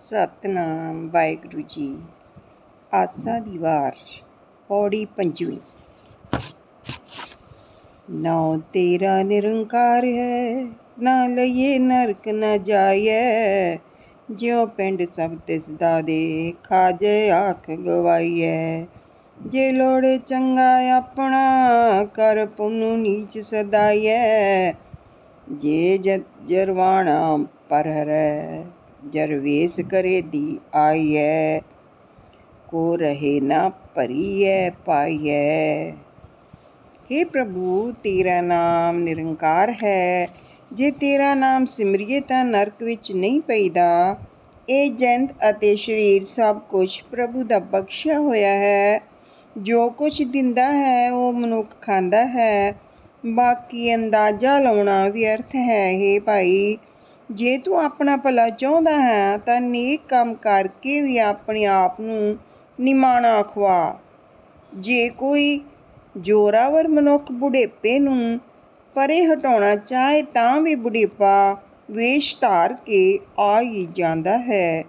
ਸਤਨਾਮ ਵਾਹਿਗੁਰੂ ਜੀ। ਆਸਾ ਦੀ ਵਾਰ, ਪੌੜੀ ਪੰਜਵੀਂ। ਨਾਉ ਤੇਰਾ ਨਿਰੰਕਾਰ ਹੈ, ਨਾ ਲਈਏ ਨਰਕ ਨਾ ਜਾਈਐ ਜਿਉ ਪਿੰਡ ਸਭ ਤਿਸ ਦਾ ਦੇ ਖਾਜੇ ਆਖ ਗਵਾਈਐ ਜੇ ਲੋੜੇ ਚੰਗਾ ਆਪਣਾ, ਕਰ ਪੁੰਨੂ ਨੀਚ ਸਦਾਈਐ ਜੇ ਜਰਵਾਣਾ ਪਰ ਹਰੈ ਜਰਵੇਸ ਕਰੇ ਦੀ ਆਈਐ, ਕੋ ਰਹੇ ਨਾ ਭਰੀਐ, ਪਾਈਐ। हे ਪ੍ਰਭੂ, ਤੇਰਾ ਨਾਮ ਨਿਰੰਕਾਰ ਹੈ। ਜੇ ਤੇਰਾ ਨਾਮ ਸਿਮਰਿਏ ਤਾਂ ਨਰਕ ਵਿੱਚ ਨਹੀਂ ਪਈਦਾ। ਇਹ ਜੰਤ ਅਤੇ ਸਰੀਰ ਸਭ ਕੁਝ ਪ੍ਰਭੂ ਦਾ ਬਖਸ਼ਿਆ ਹੋਇਆ ਹੈ। ਜੋ ਕੁਝ ਦਿੰਦਾ ਹੈ, ਉਹ ਮਨੁੱਖ ਖਾਂਦਾ ਹੈ। ਬਾਕੀ ਅੰਦਾਜ਼ਾ ਲਾਉਣਾ ਵਿਅਰਥ ਹੈ। हे ਭਾਈ ਜੇ ਤੂੰ ਆਪਣਾ ਭਲਾ ਚਾਹੁੰਦਾ ਹੈ, ਤਾਂ ਨੇਕ ਕੰਮ ਕਰਕੇ ਵੀ ਆਪਣੇ ਆਪ ਨੂੰ ਨਿਮਾਣਾ ਅਖਵਾ ਜੇ ਕੋਈ ਜ਼ੋਰਾਵਰ ਮਨੁੱਖ ਬੁਢੇਪੇ ਨੂੰ ਪਰੇ ਹਟਾਉਣਾ ਚਾਹੇ, ਤਾਂ ਵੀ ਬੁਢੇਪਾ ਵੇਸ਼ ਧਾਰ ਕੇ ਆ ਹੀ ਜਾਂਦਾ ਹੈ।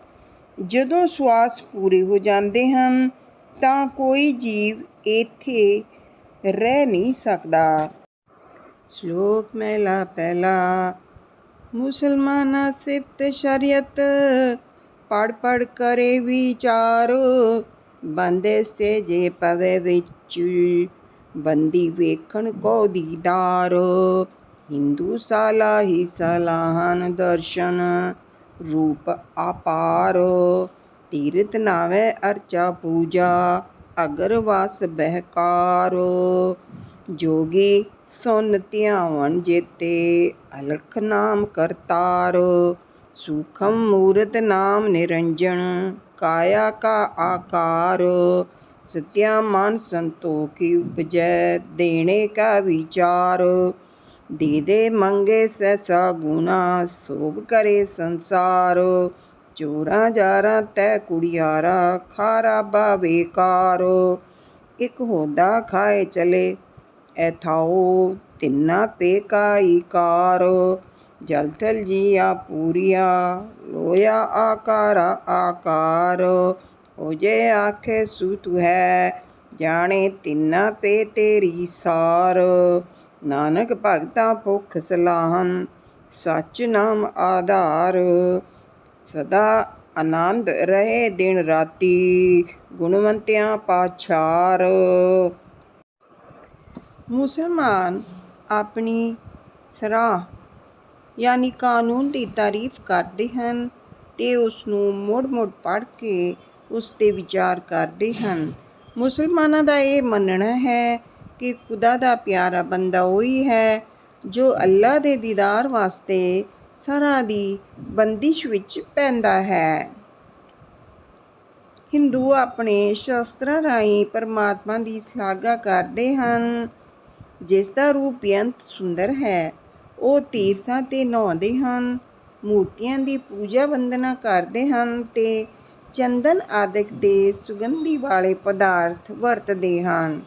ਜਦੋਂ ਸਵਾਸ ਪੂਰੇ ਹੋ ਜਾਂਦੇ ਹਨ, ਤਾਂ ਕੋਈ ਜੀਵ ਇੱਥੇ ਰਹਿ ਨਹੀਂ ਸਕਦਾ। ਸ਼ਲੋਕ ਮਹਿਲਾ ਪਹਿਲਾ। ਮੁਸਲਮਾਨਾ ਸਿਫਤ ਸ਼ਰੀਅਤ ਪੜ ਪੜ ਕਰੇ ਵਿਚਾਰ। ਬੰਦੇ ਸੇ ਜੇ ਪਵੇ ਵਿੱਚ, ਬੰਦੀ ਵੇਖਣ ਕੋ ਦੀਦਾਰ ਹਿੰਦੂ ਸਾਲਾ ਹੀ ਸਲਾਹਨ ਦਰਸ਼ਨ ਰੂਪ ਆਪਾਰ ਤੀਰਤ ਨਾਵੇ ਅਰਚਾ ਪੂਜਾ, ਅਗਰ ਵਾਸ ਬਹਿਕਾਰ। ਜੋਗੀ ਸੁਨ ਧਿਆਵਨ ਜੇਤੇ, ਅਲਖ ਨਾਮ ਕਰਤਾਰ, ਸੂਖਮ ਮੂਰਤ ਨਾਮ ਨਿਰੰਜਨ ਕਾਇਆ ਕਾ ਆਕਾਰ, ਸਤਿਆ ਮਨ ਸੰਤੋਖੀ ਉਪਜੈ, ਦੇਣੇ ਕਾ ਵਿਚਾਰ, ਦੇ ਦੇ ਮੰਗੇ ਸੈਸਾ ਗੁਨਾ ਸੋਭ ਕਰੇ ਸੰਸਾਰ, ਚੋਰਾਂ ਜਾਰਾਂ ਤੈ ਕੁੜਿਆਰਾ, ਖਾਰਾ ਬਾ ਇਕ ਹੋਦਾ ਖਾਏ ਚਲੇ ਐਥਾਓ ਤਿੰਨਾ ਪੇ ਕਾ ਈਕਾਰ ਜਲ ਥਲ ਜੀਆ ਪੂਰੀਆ, ਲੋਇਆ ਆਕਾਰਾ ਆਕਾਰ। ਹੋ ਜੇ ਆਖੇ ਸੂਤੁ ਹੈ, ਜਾਣੇ ਤਿੰਨਾ ਪੇ ਤੇਰੀ ਸਾਰ। ਨਾਨਕ ਭਗਤਾ ਭੁਖ ਸਲਾਹਨ, ਸੱਚ ਨਾਮ ਆਧਾਰ। ਸਦਾ ਆਨੰਦ ਰਹੇ ਦਿਨ ਰਾਤੀ ਗੁਣਵੰਤਿਆਂ ਪਾਛਾਰ। ਮੁਸਲਮਾਨ ਆਪਣੀ ਸਰਾਹ ਯਾਨੀ ਕਾਨੂੰਨ ਦੀ ਤਾਰੀਫ ਕਰਦੇ ਹਨ ਅਤੇ ਉਸਨੂੰ ਮੁੜ-ਮੁੜ ਪੜ੍ਹ ਕੇ ਉਸ ਤੇ ਵਿਚਾਰ ਕਰਦੇ ਹਨ। ਮੁਸਲਮਾਨਾਂ ਦਾ ਇਹ ਮੰਨਣਾ ਹੈ ਕਿ ਖੁਦਾ ਦਾ ਪਿਆਰਾ ਬੰਦਾ ਉਹੀ ਹੈ ਜੋ ਅੱਲਾ ਦੇ ਦੀਦਾਰ ਵਾਸਤੇ ਸਰਾਂ ਦੀ ਬੰਦਿਸ਼ ਵਿੱਚ ਪੈਂਦਾ ਹੈ। ਹਿੰਦੂ ਆਪਣੇ ਸ਼ਾਸਤਰਾਂ ਰਾਹੀਂ ਪਰਮਾਤਮਾ ਦੀ ਸ਼ਲਾਘਾ ਕਰਦੇ ਹਨ। ਜਿਸ ਦਾ ਰੂਪ ਬੇਅੰਤ ਸੁੰਦਰ ਹੈ। ਉਹ ਤੀਰਥਾਂ ਤੇ ਨਹਾਉਂਦੇ ਹਨ, ਮੂਰਤੀਆਂ ਦੀ ਪੂਜਾ ਵੰਦਨਾ ਕਰਦੇ ਹਨ ਤੇ ਚੰਦਨ ਆਦਿਕ ਦੇ ਸੁਗੰਧੀ ਵਾਲੇ ਪਦਾਰਥ ਵਰਤਦੇ ਹਨ।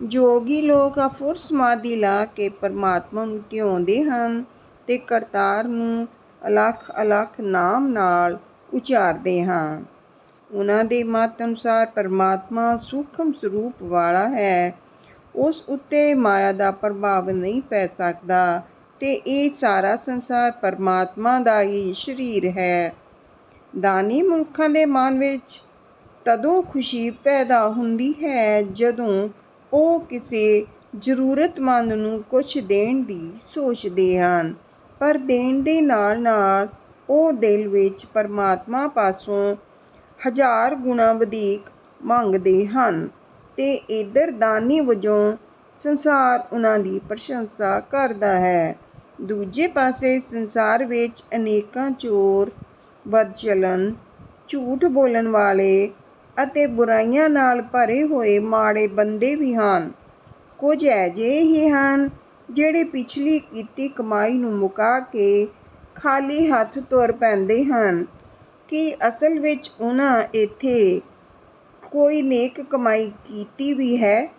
ਜੋਗੀ ਲੋਕ ਅਫੁਰ ਸਮਾਧੀ ਲਾ ਕੇ ਪਰਮਾਤਮਾ ਨੂੰ ਧਿਆਉਂਦੇ ਹਨ ਤੇ ਕਰਤਾਰ ਨੂੰ ਅਲੱਖ ਅਲੱਖ ਨਾਮ ਨਾਲ ਉਚਾਰਦੇ ਹਨ ਉਹਨਾਂ ਦੇ ਮਤ ਅਨੁਸਾਰ ਪਰਮਾਤਮਾ ਸੂਖਮ ਸਰੂਪ ਵਾਲਾ ਹੈ। ਉਸ ਉੱਤੇ ਮਾਇਆ ਦਾ ਪ੍ਰਭਾਵ ਨਹੀਂ ਪੈ ਸਕਦਾ ਤੇ ਇਹ ਸਾਰਾ ਸੰਸਾਰ ਪਰਮਾਤਮਾ ਦਾ ਹੀ ਸਰੀਰ ਹੈ। ਦਾਨੀ ਮਨੁੱਖਾਂ ਦੇ ਮਨ ਵਿੱਚ ਤਦੋਂ ਖੁਸ਼ੀ ਪੈਦਾ ਹੁੰਦੀ ਹੈ ਜਦੋਂ ਉਹ ਕਿਸੇ ਜ਼ਰੂਰਤਮੰਦ ਨੂੰ ਕੁਝ ਦੇਣ ਦੀ ਸੋਚਦੇ ਹਨ। ਪਰ ਦੇਣ ਦੇ ਨਾਲ ਨਾਲ ਉਹ ਦਿਲ ਵਿੱਚ ਪਰਮਾਤਮਾ ਪਾਸੋਂ ਹਜ਼ਾਰ ਗੁਣਾ ਵਧੇਕ ਮੰਗਦੇ ਹਨ। ਤੇ ਇਧਰ ਦਾਨੀ ਵਜੋਂ ਸੰਸਾਰ ਉਹਨਾਂ ਦੀ ਪ੍ਰਸ਼ੰਸਾ ਕਰਦਾ ਹੈ। ਦੂਜੇ ਪਾਸੇ ਸੰਸਾਰ ਵਿੱਚ ਅਨੇਕਾਂ ਚੋਰ ਬਦਚਲਨ ਝੂਠ ਬੋਲਣ ਵਾਲੇ ਅਤੇ ਬੁਰਾਈਆਂ ਨਾਲ ਭਰੇ ਹੋਏ ਮਾੜੇ ਬੰਦੇ ਵੀ ਹਨ। ਕੁਝ ਅਜਿਹੇ ਹੀ ਹਨ ਜਿਹੜੇ ਪਿਛਲੀ ਕੀਤੀ ਕਮਾਈ ਨੂੰ ਮੁਕਾ ਕੇ ਖਾਲੀ ਹੱਥ ਤੁਰ ਪੈਂਦੇ ਹਨ ਕਿ ਅਸਲ ਵਿੱਚ ਉਹਨਾਂ ਇੱਥੇ ਕੋਈ ਨੇਕ ਕਮਾਈ ਕੀਤੀ ਵੀ ਹੈ।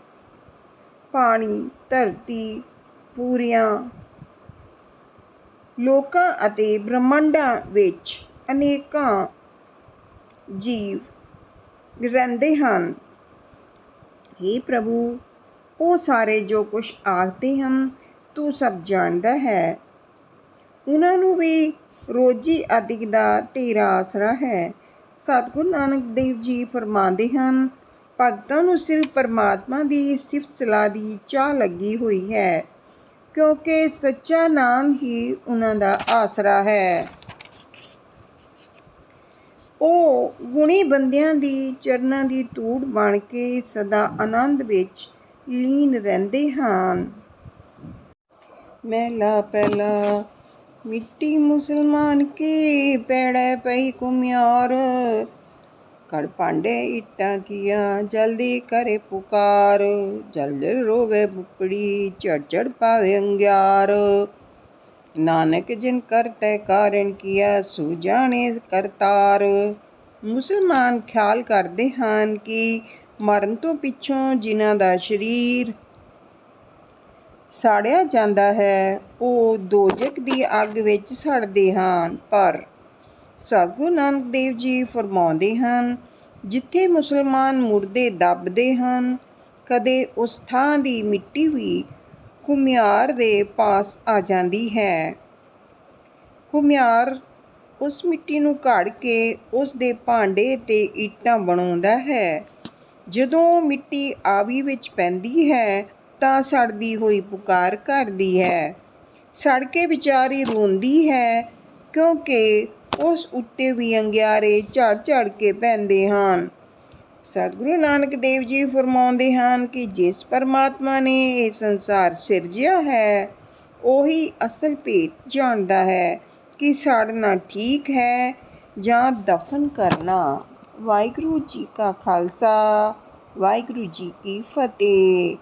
ਪਾਣੀ, ਧਰਤੀ, ਪੂਰੀਆਂ। ਲੋਕਾਂ ਅਤੇ ਬ੍ਰਹਮੰਡਾਂ ਵਿੱਚ ਅਨੇਕਾਂ ਜੀਵ ਰਹਿੰਦੇ ਹਨ। ਹੇ ਪ੍ਰਭੂ, ਉਹ ਸਾਰੇ ਜੋ ਕੁਝ ਆਖਦੇ ਹਨ, ਤੂੰ ਸਭ ਜਾਣਦਾ ਹੈ। ਉਹਨਾਂ ਨੂੰ ਵੀ ਰੋਜੀ ਆਦਿ ਦਾ ਤੇਰਾ ਆਸਰਾ ਹੈ। ਸਤਿਗੁਰੂ ਨਾਨਕ ਦੇਵ ਜੀ ਫਰਮਾਉਂਦੇ ਹਨ, ਭਗਤਾਂ ਨੂੰ ਸਿਰਫ ਪਰਮਾਤਮਾ ਦੀ ਸਿਫਤ ਸਲਾਹ ਦੀ ਚਾਹ ਲੱਗੀ ਹੋਈ ਹੈ, ਕਿਉਂਕਿ ਸੱਚਾ ਨਾਮ ਹੀ ਉਹਨਾਂ ਦਾ ਆਸਰਾ ਹੈ। ਉਹ ਗੁਣੀ ਬੰਦਿਆਂ ਦੀ ਚਰਨਾਂ ਦੀ ਧੂੜ ਬਣ ਕੇ ਸਦਾ ਆਨੰਦ ਵਿੱਚ ਲੀਨ ਰਹਿੰਦੇ ਹਨ। ਮਹਿਲਾ ਪਹਿਲਾ ਮਿੱਟੀ ਮੁਸਲਮਾਨ ਕੀ ਪੈੜੇ ਪਈ ਕੁਮਿਆਰ ਕੜ ਪਾਂਡੇ ਇੱਟਾਂ ਕੀਆਂ ਜਲਦੀ ਕਰੇ ਪੁਕਾਰ ਜਲ ਜਲ ਰੋਵੇ ਬੁਪੜੀ ਝੜ ਝੜ ਪਾਵੇ ਅੰਗਿਆਰ ਨਾਨਕ ਜਿਨ ਕਰਤੇ ਕਾਰਨ ਕੀਆ ਸੂ ਜਾਣੇ ਕਰਤਾਰ ਮੁਸਲਮਾਨ ਖਿਆਲ ਕਰਦੇ ਹਨ ਕਿ ਮਰਨ ਤੋਂ ਪਿੱਛੋਂ ਜਿਨ੍ਹਾਂ ਦਾ ਸਰੀਰ ਸਾੜਿਆ ਜਾਂਦਾ ਹੈ। ਉਹ ਦੋਜਕ ਦੀ ਅੱਗ ਵਿੱਚ ਸੜਦੇ ਹਨ, ਪਰ ਸਤਿਗੁਰੂ ਨਾਨਕ ਦੇਵ ਜੀ ਫਰਮਾਉਂਦੇ ਹਨ, ਜਿੱਥੇ ਮੁਸਲਮਾਨ ਮੁਰਦੇ ਦੱਬਦੇ ਹਨ, ਕਦੇ ਉਸ ਥਾਂ ਦੀ ਮਿੱਟੀ ਵੀ ਘੁਮਿਆਰ ਦੇ ਪਾਸ ਆ ਜਾਂਦੀ ਹੈ। ਘੁਮਿਆਰ ਉਸ ਮਿੱਟੀ ਨੂੰ ਘੜ ਕੇ ਉਸ ਦੇ ਭਾਂਡੇ ਤੇ ਇੱਟਾਂ ਬਣਾਉਂਦਾ ਹੈ। ਜਦੋਂ ਮਿੱਟੀ ਆਵੀ ਵਿੱਚ ਪੈਂਦੀ ਹੈ ਤਾਂ ਸੜਦੀ ਹੋਈ ਪੁਕਾਰ ਕਰਦੀ ਹੈ। ਸੜ ਕੇ ਵਿਚਾਰੀ ਰੋਂਦੀ ਹੈ ਕਿਉਂਕਿ ਉਸ ਉੱਤੇ ਵੀ ਅੰਗਿਆਰੇ ਝੜ ਝੜ ਕੇ ਪੈਂਦੇ ਹਨ। ਸਤਿਗੁਰੂ ਨਾਨਕ ਦੇਵ ਜੀ ਫਰਮਾਉਂਦੇ ਹਨ ਕਿ ਜਿਸ ਪਰਮਾਤਮਾ ਨੇ ਇਹ ਸੰਸਾਰ ਸਿਰਜਿਆ ਹੈ, ਉਹੀ ਅਸਲ ਭੇਤ ਜਾਣਦਾ ਹੈ ਕਿ ਸਾੜਨਾ ਠੀਕ ਹੈ ਜਾਂ ਦਫਨ ਕਰਨਾ। ਵਾਹਿਗੁਰੂ ਜੀ ਕਾ ਖਾਲਸਾ, ਵਾਹਿਗੁਰੂ ਜੀ ਕੀ ਫਤਿਹ।